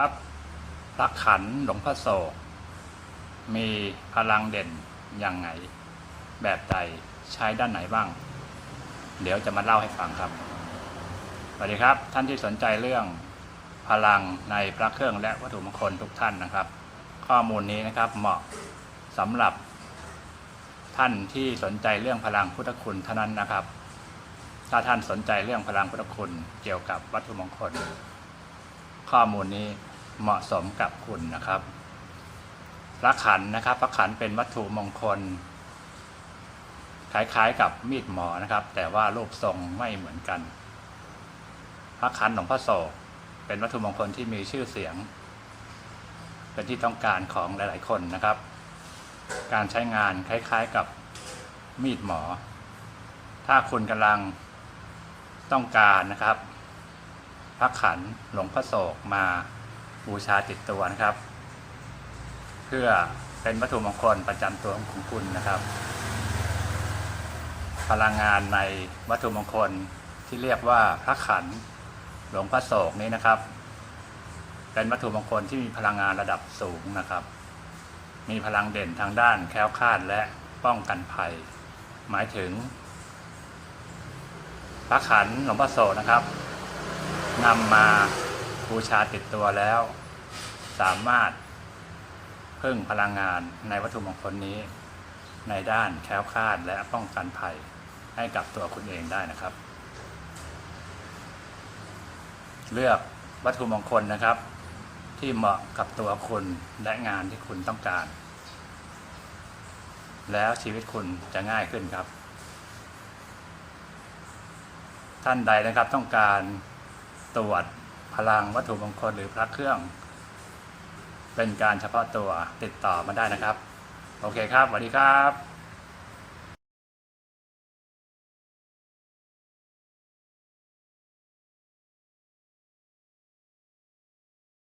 ครับพระขันหลวงพ่อโศก มีพลังเด่นอยังไง แบบใดใช้ด้านไหนบ้าง เดี๋ยวจะมาเล่าให้ฟังครับสวัสดีครับ ท่านที่สนใจเรื่องพลังในพระเครื่องและวัตถุมงคลทุกท่านนะครับ ข้อมูลนี้นะครับเหมาะสำหรับ ท่านที่สนใจเรื่องพลังพุทธคุณเท่านั้นนะครับ ถ้าท่านสนใจเรื่องพลังพุทธคุณเกี่ยวกับวัตถุมงคล ข้อมูลนี้เหมาะสมกับคุณนะครับ พระขันนะครับ พระขันเป็นวัตถุมงคล คล้ายๆกับมีดหมอนะครับ แต่ว่ารูปทรงไม่เหมือนกัน พระขันหลวงพ่อโศกเป็นวัตถุมงคลที่มีชื่อเสียง เป็นที่ต้องการของหลาย ๆ คนนะครับ การใช้งานคล้ายๆกับมีดหมอ ถ้าคุณกำลังต้องการนะครับ พระขันหลวงพ่อโศกมาบูชาติดตัวนะครับ เพื่อเป็นวัตถุมงคลประจำตัวของคุณนะครับ พลังงานในวัตถุมงคลที่เรียกว่าพระขันหลวงพ่อโศกนี้นะครับ เป็นวัตถุมงคลที่มีพลังงานระดับสูงนะครับ มีพลังเด่นทางด้านแคล้วคลาดและป้องกันภัย หมายถึงพระขันหลวงพ่อโศกนะครับ นำมาบูชาติดตัวแล้ว สามารถพึ่งพลังงานในวัตถุมงคลนี้ ในด้านแคล้วคลาดและป้องกันภัยให้กับตัวคุณเองได้นะครับ เลือกวัตถุมงคลนะครับ ที่เหมาะกับตัวคุณและงานที่คุณต้องการ แล้วชีวิตคุณจะง่ายขึ้นครับ ท่านใดนะครับต้องการ ตรวจพลังวัตถุมงคลหรือพระเครื่อง เป็นการเฉพาะตัวติดต่อมาได้นะครับ โอเคครับสวัสดีครับ